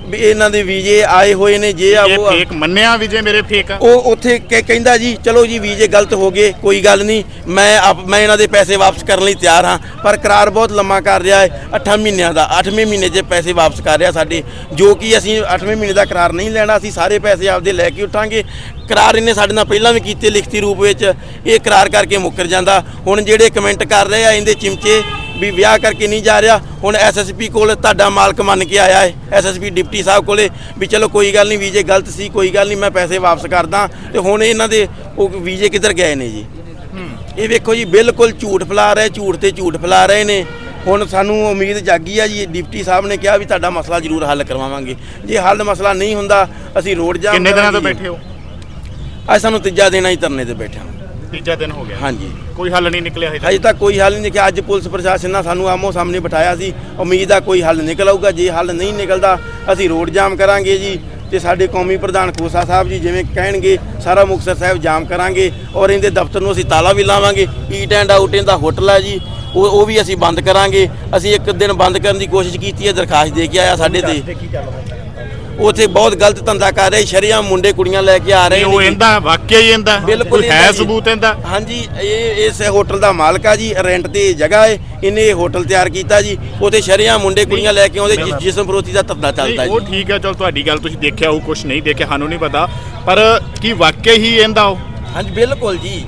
ਵੀ ਇਹਨਾਂ ਦੇ ਵੀਜ਼ੇ ਆਏ ਹੋਏ ਨੇ ਜੇ ਆ ਇਹ ਉਹ ਆ। ਫੇਕ ਮੰਨਿਆ ਵੀ ਜੇ ਮੇਰੇ ਫੇਕ ਆ। ਉਹ ਉੱਥੇ ਕਹਿ- ਕਹਿੰਦਾ ਜੀ ਚਲੋ ਜੀ ਵੀਜ਼ੇ ਗਲਤ ਹੋ ਗਏ ਕੋਈ ਗੱਲ ਨਹੀਂ ਮੈਂ ਆਪ- ਮੈਂ ਇਹਨਾਂ ਦੇ ਪੈਸੇ ਵਾਪਸ ਕਰਨ ਲਈ ਤਿਆਰ ਹਾਂ ਪਰ ਕਰਾਰ ਬਹੁਤ ਲੰਮਾ ਕਰ ਰਿਹਾ ਹੈ 8 ਮਹੀਨਿਆਂ ਦਾ 8ਵੇਂ ਮਹੀਨੇ 'ਚ ਪੈਸੇ ਵਾਪਸ ਕਰ ਰਿਹਾ ਸਾਡੇ ਜੋ ਕਿ ਅਸੀਂ 8ਵੇਂ ਮਹੀਨੇ ਦਾ ਕਰਾਰ ਨਹੀਂ ਲੈਣਾ ਅਸੀਂ ਸਾਰੇ ਪੈਸੇ ਆਪਦੇ ਲੈ ਕੇ ਉਠਾਂਗੇ। ਕਰਾਰ ਇਹਨੇ ਸਾਡੇ ਨਾਲ ਪਹਿਲਾਂ ਵੀ ਕੀਤੇ ਲਿਖਤੀ ਰੂਪ ਵਿੱਚ ਇਹ ਕਰਾਰ ਕਰਕੇ ਮੁੱਕਰ ਜਾਂਦਾ। ਹੁਣ ਜਿਹੜੇ ਕਮੈਂਟ ਕਰ ਰਹੇ ਆ ਇਹਦੇ ਚਿਮਚੇ ਵੀ ਵਿਆਹ ਕਰਕੇ ਨਹੀਂ ਜਾ ਰਿਹਾ। ਹੁਣ ਐਸਐਸਪੀ ਕੋਲ ਤੁਹਾਡਾ ਮਾਲਕ ਮੰਨ ਕੇ ਆਇਆ ਹੈ ਐਸਐਸਪੀ ਡਿਪਟੀ ਸਾਹਿਬ ਕੋਲੇ ਵੀ ਚਲੋ ਕੋਈ ਗੱਲ ਨਹੀਂ ਵੀਜ਼ੇ ਗਲਤ ਸੀ ਕੋਈ ਗੱਲ ਨਹੀਂ ਮੈਂ ਪੈਸੇ ਵਾਪਸ ਕਰਦਾ। ਤੇ ਹੁਣ ਇਹਨਾਂ ਦੇ ਉਹ ਵੀਜ਼ੇ ਕਿੱਧਰ ਗਏ ਨੇ ਜੀ? ਇਹ ਵੇਖੋ ਜੀ ਬਿਲਕੁਲ ਝੂਠ ਫੈਲਾ ਰਹੇ ਝੂਠ ਤੇ ਝੂਠ ਫੈਲਾ ਰਹੇ ਨੇ। ਹੁਣ ਸਾਨੂੰ ਉਮੀਦ ਜਾਗੀ ਆ ਜੀ ਡਿਪਟੀ ਸਾਹਿਬ ਨੇ ਕਿਹਾ ਵੀ ਤੁਹਾਡਾ ਮਸਲਾ ਜ਼ਰੂਰ ਹੱਲ ਕਰਵਾਵਾਂਗੇ। ਜੇ ਹੱਲ ਮਸਲਾ ਨਹੀਂ ਹੁੰਦਾ ਅਸੀਂ ਰੋਡ ਜਾਮ ਕਿੰਨੇ ਦਿਨਾਂ ਤੋਂ। ਬੈਠੇ ਹੋ? ਅੱਜ ਸਾਨੂੰ ਤੀਜਾ ਦਿਨ ਹੀ ਧਰਨੇ ਤੇ ਬੈਠੇ ਹਾਂ ਤੀਜਾ ਦਿਨ ਹੋ ਗਿਆ। ਹਾਂਜੀ। ਕੋਈ ਹੱਲ ਨਹੀਂ ਨਿਕਲਿਆ ਹਜੇ ਅਜੇ ਤੱਕ। ਕੋਈ ਹੱਲ ਨਹੀਂ ਕਿ ਅੱਜ ਪੁਲਿਸ ਪ੍ਰਸ਼ਾਸਨ ਨੇ ਸਾਨੂੰ ਆਮੋ ਸਾਹਮਣੇ ਬਿਠਾਇਆ ਸੀ। ਉਮੀਦ ਆ ਕੋਈ ਹੱਲ ਨਿਕਲ ਆਊਗਾ ਜੇ ਹੱਲ ਨਹੀਂ ਨਿਕਲਦਾ ਅਸੀਂ ਰੋਡ ਜਾਮ ਕਰਾਂਗੇ ਜੀ। ਤੇ ਸਾਡੇ ਕੌਮੀ ਪ੍ਰਧਾਨ ਖੋਸਾ ਸਾਹਿਬ ਜੀ ਜਿਵੇਂ ਕਹਿਣਗੇ ਸਾਰਾ ਮੁਕਤਸਰ ਸਾਹਿਬ ਜਾਮ ਕਰਾਂਗੇ। ਔਰ ਇਹਦੇ ਦਫ਼ਤਰ ਨੂੰ ਅਸੀਂ ਤਾਲਾ ਵੀ ਲਾਵਾਂਗੇ। ਈਟ ਐਂਡ ਆਊਟ ਇਹਦਾ ਹੋਟਲ ਹੈ ਜੀ। ਉਹ ਉਹ ਵੀ ਅਸੀਂ ਬੰਦ ਕਰਾਂਗੇ। ਅਸੀਂ ਇੱਕ ਦਿਨ ਬੰਦ ਕਰਨ ਦੀ ਕੋਸ਼ਿਸ਼ ਕੀਤੀ ਹੈ ਦਰਖਾਸਤ ਦੇ ਕੇ ਆਇਆ ਸਾਡੇ ਤੇ। ਉਥੇ ਬਹੁਤ ਗਲਤ ਧੰਦਾ ਕਰ ਰਹੇ ਸ਼ਰੀਆਂ ਮੁੰਡੇ ਕੁੜੀਆਂ ਲੈ ਕੇ ਆ ਰਹੇ ਉਹ ਨੇ ਜੀ। ਇਹਦਾ ਵਾਕਿਆ ਹੀ ਇਹਦਾ। ਬਿਲਕੁਲ ਹੈ ਜੀ। ਸਬੂਤ ਇਹਦਾ? ਹਾਂਜੀ ਇਹ ਇਸ ਹੋਟਲ ਦਾ ਮਾਲਕ ਆ ਜੀ ਰੈਂਟ ਤੇ ਜਗ੍ਹਾ ਹੈ ਇਹਨੇ ਇਹ ਹੋਟਲ ਤਿਆਰ ਕੀਤਾ ਜੀ। ਉਥੇ ਸ਼ਰੀਆਂ ਮੁੰਡੇ ਕੁੜੀਆਂ ਲੈ ਕੇ ਆਉਂਦੇ ਜਿ- ਜਿਸਮ ਫਰੋਤੀ ਦਾ ਧੰਦਾ ਚੱਲਦਾ ਨਹੀਂ, ਉਹ ਜੀ ਠੀਕ ਹੈ ਚਲ ਤੁਹਾਡੀ ਗੱਲ ਤੁਸੀਂ ਦੇਖਿਆ ਉਹ ਕੁਝ ਨਹੀਂ ਦੇਖਿਆ ਸਾਨੂੰ ਨਹੀਂ ਪਤਾ। ਪਰ ਕੀ ਵਾਕਿਆ ਹੀ ਇਹਦਾ ਉਹ? ਹਾਂਜੀ ਬਿਲਕੁਲ ਜੀ।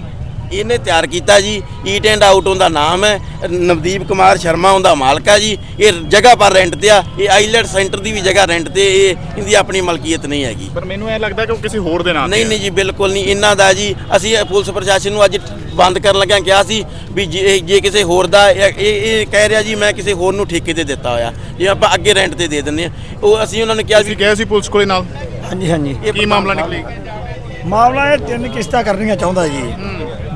ਇਹਨੇ ਤਿਆਰ ਕੀਤਾ ਜੀ। ਈਟ ਐਂਡ ਆਊਟ ਉਹਦਾ ਨਾਮ ਹੈ। ਨਵਦੀਪ ਕੁਮਾਰ ਸ਼ਰਮਾ ਉਹਦਾ ਮਾਲਕ ਆ ਜੀ। ਇਹ ਜਗ੍ਹਾ ਪਰ ਰੈਂਟ ਤੇ ਆ। ਇਹ ਆਈਲੈਟ ਸੈਂਟਰ ਦੀ ਵੀ ਜਗ੍ਹਾ ਰੈਂਟ ਤੇ। ਇਹ ਇਹਦੀ ਆਪਣੀ ਮਲਕੀਅਤ ਨਹੀਂ ਹੈਗੀ। ਪਰ ਮੈਨੂੰ ਇਹ ਲੱਗਦਾ ਕਿ ਉਹ ਕਿਸੇ ਹੋਰ ਦੇ ਨਾਂ ਤੇ ਨਹੀਂ ਹੈ। ਨਹੀਂ ਜੀ ਬਿਲਕੁਲ ਨਹੀਂ। ਇਹਨਾਂ ਦਾ ਜੀ ਅਸੀਂ ਪੁਲਿਸ ਪ੍ਰਸ਼ਾਸਨ ਨੂੰ ਅੱਜ ਬੰਦ ਕਰਨ ਲੱਗਿਆ ਕਿਹਾ ਸੀ ਵੀ ਜੇ ਜੇ ਕਿਸੇ ਹੋਰ ਦਾ ਇਹ ਇਹ ਕਹਿ ਰਿਹਾ ਜੀ ਮੈਂ ਕਿਸੇ ਹੋਰ ਨੂੰ ਠੇਕੇ ਤੇ ਦਿੱਤਾ ਹੋਇਆ। ਜੇ ਆਪਾਂ ਅੱਗੇ ਰੈਂਟ ਤੇ ਦੇ ਦਿੰਦੇ ਆ ਉਹ ਅਸੀਂ ਉਹਨਾਂ ਨੇ ਕਿਹਾ ਵੀ ਗਏ ਸੀ ਪੁਲਿਸ ਕੋਲੇ ਨਾਲ? ਹਾਂਜੀ ਹਾਂਜੀ। ਕੀ ਮਾਮਲਾ ਨਿਕਲੀ? ਮਾਮਲਾ ਇਹ ਤਿੰਨ ਕਿਸ਼ਤਾਂ ਕਰਨੀਆਂ ਚਾਹੁੰਦਾ ਜੀ।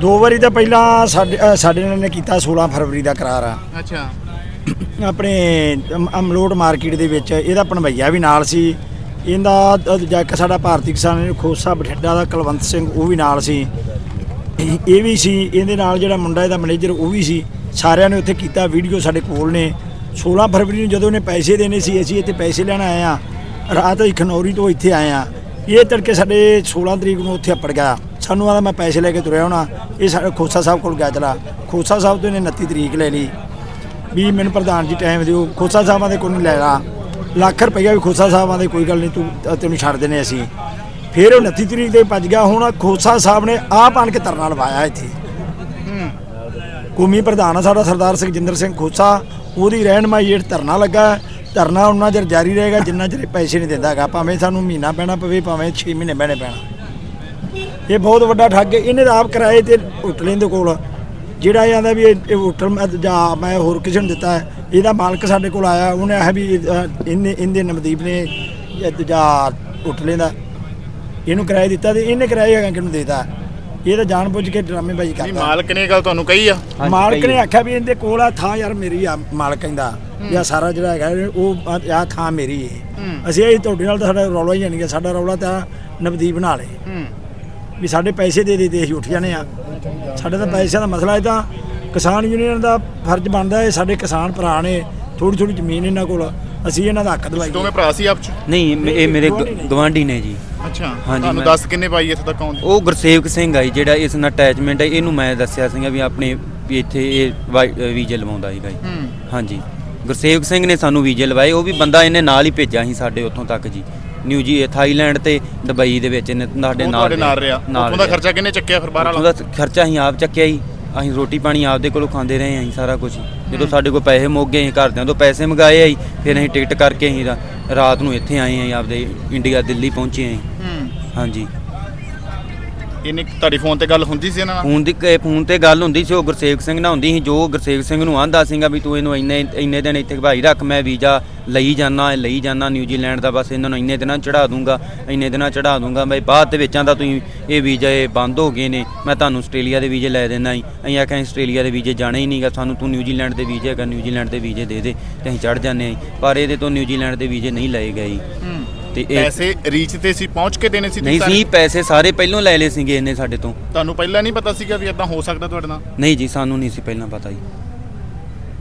ਦੋ ਵਾਰੀ ਤਾਂ ਪਹਿਲਾਂ ਸਾਡੇ ਅ, ਸਾਡੇ ਨਾਲ ਨੇ ਕੀਤਾ 16 ਫਰਵਰੀ ਦਾ ਕਰਾਰ। ਆ ਅੱਛਾ। ਆਪਣੇ ਅਮ- ਅਮਲੋਟ ਮਾਰਕੀਟ ਦੇ ਵਿੱਚ ਇਹਦਾ ਪਣਵਈਆ ਵੀ ਨਾਲ ਸੀ। ਇਹਦਾ ਅ, ਇੱਕ ਸਾਡਾ ਭਾਰਤੀ ਕਿਸਾਨ ਖੋਸਾ ਬਠਿੰਡਾ ਦਾ ਕੁਲਵੰਤ ਸਿੰਘ ਉਹ ਵੀ ਨਾਲ ਸੀ। ਇਹ ਵੀ ਸੀ ਇਹਦੇ ਨਾਲ ਜਿਹੜਾ ਮੁੰਡਾ ਇਹਦਾ ਮੈਨੇਜਰ ਉਹ ਵੀ ਸੀ। ਸਾਰਿਆਂ ਨੇ ਉੱਥੇ ਕੀਤਾ ਵੀਡੀਓ ਸਾਡੇ ਕੋਲ ਨੇ। 16 ਫਰਵਰੀ ਨੂੰ ਜਦੋਂ ਇਹਨੇ ਪੈਸੇ ਦੇਣੇ ਸੀ ਅਸੀਂ ਇੱਥੇ ਪੈਸੇ ਲੈਣ ਆਏ ਆ ਰਾਤ ਹੀ ਖਨੌਰੀ ਤੋਂ ਇੱਥੇ ਆਏ ਆ ਇਹ ਤੜਕੇ ਸਾਡੇ 16 ਤਰੀਕ ਨੂੰ ਉੱਥੇ ਅੱਪੜ ਗਿਆ। ਸਾਨੂੰ ਆਦਾ ਮੈਂ ਪੈਸੇ ਲੈ ਕੇ ਤੁਰਿਆ ਹੋਣਾ। ਇਹ ਸਾਡੇ ਖੋਸਾ ਸਾਹਿਬ ਕੋਲ ਗਿਆ ਚਲਾ। ਖੋਸਾ ਸਾਹਿਬ ਤੋਂ ਇਹਨੇ 29 ਤਰੀਕ ਲੈ ਲਈ। ਵੀ ਮੈਨੂੰ ਪ੍ਰਧਾਨ ਜੀ ਟਾਈਮ ਦਿਓ। ਖੋਸਾ ਸਾਹਿਬਾਂ ਦੇ ਕੋਲ ਨਹੀਂ ਲੈਣਾ। ਲੱਖ ਰੁਪਈਆ ਵੀ ਖੋਸਾ ਸਾਹਿਬਾਂ ਦੇ ਕੋਈ ਗੱਲ ਨਹੀਂ ਤੂੰ ਅ, ਤੈਨੂੰ ਛੱਡ ਦੇਣੇ ਅਸੀਂ। ਫਿਰ ਉਹ 29 ਤਰੀਕ ਦੇ ਭੱਜ ਗਿਆ। ਹੁਣ ਖੋਸਾ ਸਾਹਿਬ ਨੇ ਆਪ ਆਣ ਕੇ ਧਰਨਾ ਲਵਾਇਆ ਇੱਥੇ। ਕੌਮੀ ਪ੍ਰਧਾਨ ਆ ਸਾਡਾ ਸਰਦਾਰ ਸੁਖਜਿੰਦਰ ਸਿੰਘ ਖੋਸਾ। ਉਹਦੀ ਰਹਿਨਮਾਈ ਹੇਠ ਧਰਨਾ ਲੱਗਾ। ਧਰਨਾ ਉਹਨਾਂ ਚਿਰ ਜਾਰੀ ਰਹੇਗਾ। ਜਿੰਨਾ ਚਿਰ ਪੈਸੇ ਨਹੀਂ ਦਿੰਦਾ ਹੈਗਾ। ਭਾਵੇਂ ਸਾਨੂੰ ਮਹੀਨਾ ਪੈਣਾ ਪਵੇ ਭਾਵੇਂ 6 ਮਹੀਨੇ ਬਹਿਣੇ ਪੈਣਾ। ਇਹ ਬਹੁਤ ਵੱਡਾ ਠੱਗ ਹੈ। ਇਹਨੇ ਤਾਂ ਆਪ ਕਿਰਾਏ ਤੇ ਹੋਟਲ ਦੇ ਕੋਲ। ਜਿਹੜਾ ਇਹ ਆਂਦਾ ਵੀ ਇਹ ਇਹ ਹੋਟਲ ਮੈਂ ਜਾਂ ਮੈਂ ਹੋਰ ਕਿਸੇ ਨੂੰ ਦਿੱਤਾ ਹੈ। ਇਹਦਾ ਮਾਲਕ ਸਾਡੇ ਕੋਲ ਆਇਆ। ਉਹਨੇ ਆਖਿਆ ਵੀ ਇਹਨੇ ਇਹਦੇ ਨਵਦੀਪ ਨੇ ਇਹ ਜਾਂ ਹੋਟਲੇ ਦਾ ਇਹਨੂੰ ਕਿਰਾਇਆ ਦਿੱਤਾ ਤੇ ਇਹਨੇ ਕਿਰਾਇਆ ਹੈਗਾ ਕਿਹਨੂੰ ਦੇਤਾ? ਇਹ ਤਾਂ ਜਾਣਬੁੱਝ ਕੇ ਡਰਾਮੇਬਾਜ਼ੀ ਨਹੀਂ ਕਰਦਾ ਮਾਲਕ ਨੇ ਇਹ ਗੱਲ ਤੁਹਾਨੂੰ ਕਹੀ ਆ? ਮਾਲਕ ਨੇ ਆਖਿਆ ਵੀ ਇਹਦੇ ਕੋਲ ਆ ਥਾਂ ਯਾਰ ਮੇਰੀ ਆ ਮਾਲਕ ਕਹਿੰਦਾ। ਆਹ ਸਾਰਾ ਜਿਹੜਾ ਹੈਗਾ ਉਹ ਆ ਆਹ ਥਾਂ ਮੇਰੀ ਹੈ। ਅਸੀਂ ਇਹ ਤੁਹਾਡੇ ਨਾਲ ਤਾਂ ਸਾਡਾ ਰੌਲਾ ਹੀ ਨਹੀਂ ਸਾਡਾ ਰੌਲਾ ਤਾਂ ਨਵਦੀਪ ਨਾਲ ਹੂੰ। ਵੀ ਸਾਡੇ ਪੈਸੇ ਦੇ ਦੇ ਤੇ ਅਸੀਂ ਉੱਠ ਜਾਣੇ ਆ ਸਾਡੇ ਤਾਂ ਪੈਸਿਆਂ ਦਾ ਮਸਲਾ ਹੈ ਤਾਂ ਕਿਸਾਨ ਯੂਨੀਅਨ ਦਾ ਫਰਜ਼ ਬਣਦਾ ਹੈ ਸਾਡੇ ਕਿਸਾਨ ਭਰਾ ਨੇ ਥੋੜੀ ਥੋੜੀ ਜ਼ਮੀਨ ਇਹਨਾਂ ਕੋਲ ਅਸੀਂ ਇਹਨਾਂ ਦਾ ਹੱਕ ਦਵਾਈਏ। ਦੋਵੇਂ ਭਰਾ ਸੀ ਆਪ ਚ? ਨਹੀਂ ਇਹ ਮੇਰੇ ਗਵਾਂਢੀ ਨੇ। ਜੀ। ਅੱਛਾ ਹਾਂਜੀ, ਤੁਹਾਨੂੰ ਮੈਂ- ਦੱਸ ਕਿੰਨੇ ਪਾਈ ਇੱਥੇ ਤੱਕ ਆਉਂਦੇ? ਉਹ ਗੁਰਸੇਵਕ ਸਿੰਘ ਆ ਜੀ, ਜਿਹੜਾ ਇਸ ਨਾਲ ਅਟੈਚਮੈਂਟ ਹੈ ਇਹਨੂੰ ਮੈਂ ਦੱਸਿਆ ਸੀਗਾ ਵੀ ਆਪਣੇ ਵੀ ਇੱਥੇ ਇਹ ਵੀਜ਼ੇ ਲਵਾਉਂਦਾ ਸੀਗਾ ਜੀ। ਹੂੰ। ਹਾਂਜੀ। ਗੁਰਸੇਵਕ ਸਿੰਘ ਨੇ ਸਾਨੂੰ ਵੀਜ਼ੇ ਲਵਾਏ ਉਹ ਵੀ ਬੰਦਾ ਇਹਨੇ ਨਾਲ ਹੀ ਭੇਜਿਆ ਸੀ ਸਾਡੇ ਉੱਥੋਂ ਤੱਕ ਜੀ। ਨਿਊ ਜੀ ਥਾਈਲੈਂਡ ਤੇ ਦੁਬਈ ਦੇ ਵਿੱਚ ਇਹਨੇ ਸਾਡੇ ਨਾਲ ਤੁਹਾਡੇ ਨਾਲ ਰਿਹਾ। ਉੱਥੋਂ ਦਾ। ਖਰਚਾ ਕਿੰਨੇ ਚੱਕਿਆ ਫਿਰ ਬਾਹਰ ਵਾਲਾ ਦਾ ਖਰਚਾ ਅਸੀਂ ਆਪ ਚੱਕਿਆ ਜੀ। ਅਸੀਂ ਰੋਟੀ ਪਾਣੀ ਆਪਦੇ ਕੋਲੋਂ ਖਾਂਦੇ ਰਹੇ ਅਸੀਂ ਸਾਰਾ ਕੁਝ ਜਦੋਂ ਸਾਡੇ ਕੋਲ ਪੈਸੇ ਮੁੱਕ ਗਏ ਅਸੀਂ ਘਰਦਿਆਂ ਤੋਂ ਪੈਸੇ ਮੰਗਾਏ ਆਈ ਫਿਰ ਅਸੀਂ ਟਿਕਟ ਕਰਕੇ ਅਸੀਂ ਰਾਤ ਨੂੰ ਇੱਥੇ ਆਏ ਅਸੀਂ ਆਪਦੇ ਇੰਡੀਆ ਦਿੱਲੀ ਪਹੁੰਚੇ ਹੂੰ। ਹਾਂਜੀ। ਇਹਨੇ ਤੁਹਾਡੀ ਫੋਨ ਤੇ ਗੱਲ ਹੁੰਦੀ ਸੀ ਇਹਨਾਂ ਨਾਲ ਫੋਨ ਦੀ ਕ- ਫੋਨ ਤੇ ਗੱਲ ਹੁੰਦੀ ਸੀ ਉਹ ਗੁਰਸੇਵਕ ਸਿੰਘ ਨਾਲ ਹੁੰਦੀ ਸੀ ਜੋ ਗੁਰਸੇਵਕ ਸਿੰਘ ਨੂੰ ਆਂਦਾ ਸੀਗਾ ਵੀ ਤੂੰ ਇਹਨੂੰ ਇੰਨੇ ਇੰਨੇ ਦਿਨ ਇੱਥੇ ਭਾਈ ਰੱਖ ਮੈਂ ਵੀਜ਼ਾ ਲਈ ਜਾਣਾ ਲਈ ਜਾਣਾ ਨਿਊਜ਼ੀਲੈਂਡ ਦਾ ਬਸ ਇਹਨਾਂ ਨੂੰ ਇੰਨੇ ਦਿਨਾਂ ਚੜਾ ਦੂੰਗਾ ਇੰਨੇ ਦਿਨਾਂ ਚੜਾ ਦੂੰਗਾ ਬਈ ਬਾਅਦ ਦੇ ਵਿੱਚ ਆਂਦਾ ਤੁਸੀਂ ਇਹ ਵੀਜ਼ਾ ਇਹ ਬੰਦ ਹੋ ਗਏ ਨੇ ਮੈਂ ਤੁਹਾਨੂੰ ਆਸਟ੍ਰੇਲੀਆ ਦੇ ਵੀਜ਼ੇ ਲੈ ਦੇਣਾ ਸੀ ਅਸੀਂ ਆਖਿਆ ਅਸੀਂ ਆਸਟ੍ਰੇਲੀਆ ਦੇ ਵੀਜ਼ੇ ਜਾਣਾ ਹੀ ਨਹੀਂਗਾ ਸਾਨੂੰ ਤੂੰ ਨਿਊਜ਼ੀਲੈਂਡ ਦੇ ਵੀਜ਼ੇ ਹੈਗਾ ਨਿਊਜ਼ੀਲੈਂਡ ਦੇ ਵੀਜ਼ੇ ਦੇ ਦੇ ਤੇ ਅਸੀਂ ਚੜ ਜਾਂਦੇ ਹਾਂ ਜੀ। ਪਰ ਇਹਦੇ ਤੋਂ ਨਿਊਜ਼ੀਲੈਂਡ ਦੇ ਵੀਜ਼ੇ ਨਹੀਂ ਲਏ ਗਏ ਜੀ। ਹੂੰ ਤੇ ਇਹ ਪੈਸੇ ਰੀਚ ਤੇ ਸੀ ਪਹੁੰਚ ਕੇ ਦੇਣੇ ਸੀ ਨਹੀਂ ਤੁਸੀਂ ਸੀ ਪੈਸੇ ਸਾਰੇ ਪਹਿਲੋਂ ਲੈ ਲਏ ਸੀਗੇ ਇਹਨੇ ਸਾਡੇ ਤੋਂ। ਤੁਹਾਨੂੰ ਪਹਿਲਾਂ ਨਹੀਂ ਪਤਾ ਸੀਗਾ ਵੀ ਇਦਾਂ ਹੋ ਸਕਦਾ ਤੁਹਾਡੇ ਨਾਲ? ਨਹੀਂ ਜੀ ਸਾਨੂੰ ਨਹੀਂ ਸੀ ਪਹਿਲਾਂ ਪਤਾ ਜੀ।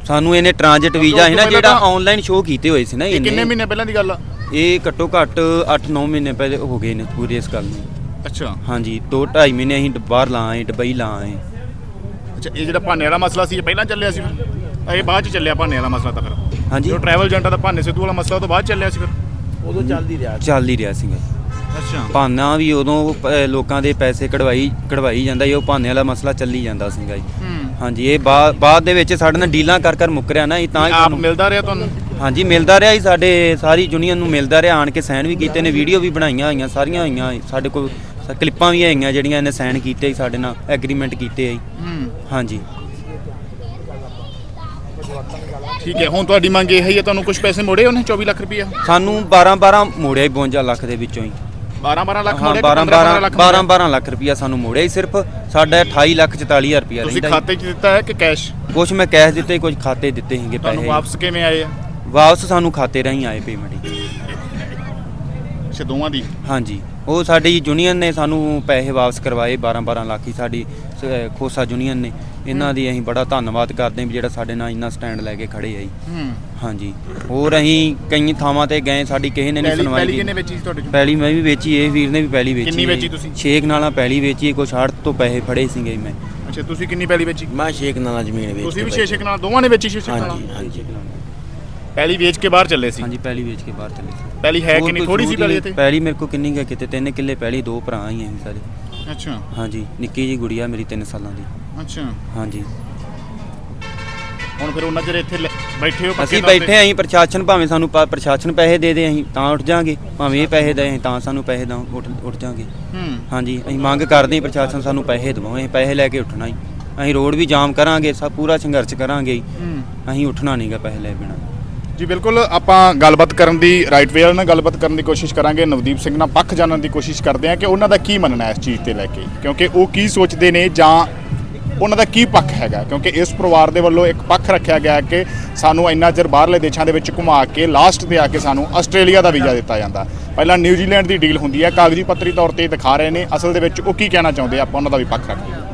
ਸਾਨੂੰ ਇਹਨੇ ਟ੍ਰਾਂਜਿਟ ਵੀਜ਼ਾ ਸੀ ਨਾ ਪਹਿਲਾਂ ਜਿਹੜਾ ਤਾਂ- ਆਨਲਾਈਨ ਸ਼ੋਅ ਕੀਤੇ ਹੋਏ ਸੀ ਨਾ ਇਹ ਕਿੰਨੇ ਇਹਨੇ। ਮਹੀਨੇ ਪਹਿਲਾਂ ਦੀ ਗੱਲ ਆ? ਇਹ ਘੱਟੋ ਘੱਟ 8-9 ਮਹੀਨੇ ਪਹਿਲੇ ਹੋ ਗਏ ਨੇ ਪੂਰੀ ਇਸ ਗੱਲ ਨੂੰ। ਅੱਛਾ। ਹਾਂਜੀ 2-2.5 ਮਹੀਨੇ ਅਸੀਂ ਡ- ਬਾਹਰ ਲਾ ਆਏ ਦੁਬਈ ਲਾ ਆਏ। ਅੱਛਾ ਇਹ ਜਿਹੜਾ ਭਾਨੇ ਵਾਲਾ ਮਸਲਾ ਸੀ ਇਹ ਪਹਿਲਾਂ ਚੱਲਿਆ ਸੀ ਫਿਰ? ਇਹ ਬਾਅਦ ਚ ਚੱਲਿਆ ਭਾਨੇ ਵਾਲਾ ਮਸਲਾ ਤਾਂ ਫਿਰ। ਹਾਂਜੀ। ਜੋ ਟਰੈਵਲ ਏਜੰਟਾਂ ਦਾ ਭਾਨੇ ਸਿੱਧੂ ਵਾਲਾ ਮਸਲਾ ਉਹ ਤੋਂ ਬਾਅਦ ਚੱਲਿਆ ਸੀ ਫਿਰ? ਉਦੋਂ ਚੱਲਦੀ ਰਿਹਾ ਚੱਲ ਹੀ ਰਿਹਾ ਸੀਗਾ। ਅੱਛਾ। ਭਾਨਾ ਵੀ ਉਦੋਂ ਪ- ਲੋਕਾਂ ਦੇ ਪੈਸੇ ਕਢਵਾਈ ਕਢਵਾਈ ਜਾਂਦਾ ਸੀ ਉਹ ਭਾਨੇ ਵਾਲਾ ਮਸਲਾ ਚੱਲੀ ਜਾਂਦਾ ਸੀਗਾ ਜੀ। ਹੂੰ। ਹਾਂਜੀ ਇਹ ਬਾ- ਬਾਅਦ ਦੇ ਵਿੱਚ ਸਾਡੇ ਨਾਲ ਡੀਲਾਂ ਕਰ ਕਰ ਮੁੱਕ ਰਿਹਾ ਨਾ ਇਹ ਤਾਂ ਹੀ ਆਪ ਤੁਹਾਨੂੰ- ਮਿਲਦਾ ਰਿਹਾ ਤੁਹਾਨੂੰ? ਹਾਂਜੀ ਮਿਲਦਾ ਰਿਹਾ ਜੀ ਸਾਡੇ ਸਾਰੀ ਯੂਨੀਅਨ ਨੂੰ ਮਿਲਦਾ ਰਿਹਾ ਆਣ ਕੇ ਸਾਈਨ ਵੀ ਕੀਤੇ ਨੇ ਵੀਡੀਓ ਵੀ ਬਣਾਈਆਂ ਹੋਈਆਂ ਸਾਰੀਆਂ ਹੋਈਆਂ ਸਾਡੇ ਕੋਲ ਸ- ਕਲਿੱਪਾਂ ਵੀ ਹੈਗੀਆਂ ਜਿਹੜੀਆਂ ਇਹਨੇ ਸਾਈਨ ਕੀਤੇ ਸਾਡੇ ਨਾਲ ਐਗਰੀਮੈਂਟ ਕੀਤੇ ਆ ਜੀ। ਹੂੰ। ਹਾਂਜੀ। ਠੀਕ ਹੈ ਹੁਣ ਤੁਹਾਡੀ ਮੰਗ ਇਹ ਹੀ ਹੈ ਤੁਹਾਨੂੰ ਕੁਝ ਪੈਸੇ ਮੋੜੇ ਉਹਨੇ 24 ਲੱਖ ਰੁਪਈਆ? ਸਾਨੂੰ 12 12 ਮੋੜਿਆ ਜੀ 52 ਲੱਖ ਦੇ ਵਿੱਚੋਂ ਹੀ। 12 12 ਲੱਖ ਹਾਂ ਮੋੜੇ 12 12 12 12 ਲੱਖ ਰੁਪਇਆ ਸਾਨੂੰ ਮੋੜਿਆ ਜੀ ਸਿਰਫ। ਸਾਡਾ 28 ਲੱਖ 44 ਹਜ਼ਾਰ ਰੁਪਇਆ ਤੁਸੀਂ ਰਹਿੰਦਾ ਖਾਤੇ 'ਚ ਦਿੱਤਾ ਹੈ ਕਿ ਕੈਸ਼। ਕੁਛ ਮੈਂ ਕੈਸ਼ ਦਿੱਤੇ ਕੁਝ ਖਾਤੇ ਦਿੱਤੇ ਸੀਗੇ ਤੁਹਾਨੂੰ ਪੈਸੇ ਵਾਪਸ ਕਿਵੇਂ ਆਏ ਆ? ਵਾਪਸ ਸਾਨੂੰ ਖਾਤੇ ਰਾਹੀਂ ਆਏ ਪੇਮੈਂਟ ਅੱਛਾ ਦੋਵਾਂ ਦੀ? ਹਾਂਜੀ। ਉਹ ਸਾਡੀ ਯੂਨੀਅਨ ਨੇ ਸਾਨੂੰ ਪੈਸੇ ਵਾਪਸ ਕਰਵਾਏ 12 12 ਲੱਖ ਹੀ ਸਾਡੀ ਸ- ਖੋਸਾ ਯੂਨੀਅਨ ਨੇ। ਇਹਨਾਂ ਦੀ ਅਸੀਂ ਬੜਾ ਧੰਨਵਾਦ ਕਰਦੇ ਹਾਂ ਵੀ ਜਿਹੜਾ ਸਾਡੇ ਨਾਲ ਇੰਨਾ ਸਟੈਂਡ ਲੈ ਕੇ ਖੜੇ ਆ ਜੀ ਹੂੰ। ਹਾਂਜੀ। ਹੋਰ ਅਸੀਂ ਕਈ ਥਾਵਾਂ ਤੇ ਗਏ ਸਾਡੀ ਕਿਸੇ ਨੇ ਨਹੀਂ ਪਹਿਲੀ ਸੁਣਵਾਈ ਪਹਿਲੀ ਕਿੰਨੇ ਕੀਤੀ ਵੇਚੀ ਸੀ ਤੁਹਾਡੇ ਚੋਂ? ਪਹਿਲੀ ਮੈਂ ਵੀ ਵੇਚੀ ਇਹ ਵੀਰ ਨੇ ਵੀ ਪਹਿਲੀ ਵੇਚੀ ਕਿੰਨੀ। ਵੇਚੀ ਤੁਸੀਂ? ਛੇ ਕਨਾਲਾਂ ਪਹਿਲੀ ਵੇਚੀ ਕੁਛ ਹੜ੍ਹ ਤੋਂ ਪੈਸੇ ਫੜੇ ਸੀਗੇ ਮੈਂ। ਅੱਛਾ ਤੁਸੀਂ ਕਿੰਨੀ ਪਹਿਲੀ ਵੇਚੀ? ਮੈਂ ਛੇਕ ਨਾਲਾਂ ਜ਼ਮੀਨ ਵੇਚ ਤੁਸੀਂ ਵੀ ਕੇ 6 6 ਨਾਲ ਦੋਵਾਂ ਨੇ ਵੇਚੀ 6 6 ਹਾਂਜੀ ਨਾਲ? ਹਾਂਜੀ। ਪਹਿਲੀ ਵੇਚ ਕੇ ਬਾਹਰ ਚੱਲੇ ਸੀ? ਹਾਂਜੀ ਪਹਿਲੀ ਵੇਚ ਕੇ ਬਾਹਰ ਚਲੇ ਸੀ। ਪਹਿਲੀ ਹੈ ਹੋਰ ਕਿੰਨੀ? ਕੋਈ ਥੋੜੀ ਸੀ ਪਹਿਲੀ ਹੀ ਇੱਥੇ। ਪਹਿਲੀ ਮੇਰੇ ਕੋ ਕਿੰਨੀ ਕੁ ਕਿਤੇ ਤਿੰਨ ਕਿੱਲੇ ਪਹਿਲੀ ਦੋ ਭਰਾ ਹੀ ਅਸੀਂ ਸਾਰੇ। ਅੱਛਾ। ਹਾਂਜੀ ਨਿੱਕੀ ਜੀ ਗੁੜੀਆ ਮੇਰੀ 3 ਸਾਲਾਂ ਦੀ। ਅੱਛਾ। ਹਾਂਜੀ। ਹੁਣ ਫਿਰ ਉਹਨਾਂ ਚਿਰ ਇੱਥੇ ਲੈ- ਬੈਠੇ ਹੋ ਪੱਕੇ ਅਸੀਂ ਤੌਰ ਤੇ? ਬੈਠੇ ਆਂ ਪ੍ਰਸ਼ਾਸਨ ਭਾਵੇਂ ਸਾਨੂੰ ਪ- ਪ੍ਰਸ਼ਾਸਨ ਪੈਸੇ ਦੇ ਦੇ ਅਸੀਂ ਤਾਂ ਉੱਠ ਜਾਾਂਗੇ। ਭਾਵੇਂ ਇਹ ਪੈਸੇ ਦੇ ਅਸੀਂ ਤਾਂ ਸਾਨੂੰ ਪੈਸੇ ਦਾ ਉੱਠ ਉੱਠ ਜਾਾਂਗੇ। ਹੂੰ। ਹਾਂਜੀ ਅਸੀਂ ਮੰਗ ਕਰਦੇ ਹਾਂ ਪ੍ਰਸ਼ਾਸਨ ਸਾਨੂੰ ਪੈਸੇ ਦਿਵਾਓ ਅਸੀਂ ਪੈਸੇ ਲੈ ਕੇ ਉੱਠਣਾ ਹੀ ਅਸੀਂ ਰੋਡ ਵੀ ਜਾਮ ਕਰਾਂਗੇ ਸਭ ਪੂਰਾ ਸੰਘਰਸ਼ ਕਰਾਂਗੇ ਹੀ। ਹੂੰ। ਅਸੀਂ ਉੱਠਣਾ ਨਹੀਂਗਾ ਪੈਸੇ ਲੈ ਬਿਨਾਂ। ਜੀ, ਬਿਲਕੁਲ, ਆਪਾਂ ਗੱਲਬਾਤ ਕਰਨ ਦੀ ਰਾਈਟ ਵੇ ਨਾਲ ਗੱਲਬਾਤ ਕਰਨ ਦੀ ਕੋਸ਼ਿਸ਼ ਕਰਾਂਗੇ। ਨਵਦੀਪ ਸਿੰਘ ਨਾਲ ਪੱਖ ਜਾਣਨ ਦੀ ਕੋਸ਼ਿਸ਼ ਕਰਦੇ ਹਾਂ ਕਿ ਉਹਨਾਂ ਦਾ ਕੀ ਮੰਨਣਾ ਇਸ ਚੀਜ਼ ਤੇ ਲੈ ਕੇ। ਕਿਉਂਕਿ ਉਹ ਕੀ ਸੋਚਦੇ ਨੇ ਜਾਂ ਉਹਨਾਂ ਦਾ ਕੀ ਪੱਖ ਹੈਗਾ। ਕਿਉਂਕਿ ਇਸ ਪਰਿਵਾਰ ਦੇ ਵੱਲੋਂ ਇੱਕ ਪੱਖ ਰੱਖਿਆ ਗਿਆ ਕਿ ਸਾਨੂੰ ਇੰਨਾ ਚਿਰ ਬਾਹਰਲੇ ਦੇਸ਼ਾਂ ਦੇ ਵਿੱਚ ਘੁਮਾ ਕੇ ਲਾਸਟ ਤੇ ਆ ਕੇ ਸਾਨੂੰ ਆਸਟ੍ਰੇਲੀਆ ਦਾ ਵੀਜ਼ਾ ਦਿੱਤਾ ਜਾਂਦਾ। ਪਹਿਲਾਂ ਨਿਊਜ਼ੀਲੈਂਡ ਦੀ ਡੀਲ ਹੁੰਦੀ ਹੈ। ਕਾਗਜ਼ੀ ਪੱਤਰੀ ਤੌਰ ਤੇ ਦਿਖਾ ਰਹੇ ਨੇ। ਅਸਲ ਦੇ ਵਿੱਚ ਉਹ ਕੀ ਕਹਿਣਾ ਚਾਹੁੰਦੇ ਆਪਾਂ ਉਹਨਾਂ ਦਾ ਵੀ ਪੱਖ ਰੱਖਦੇ ਹਾਂ।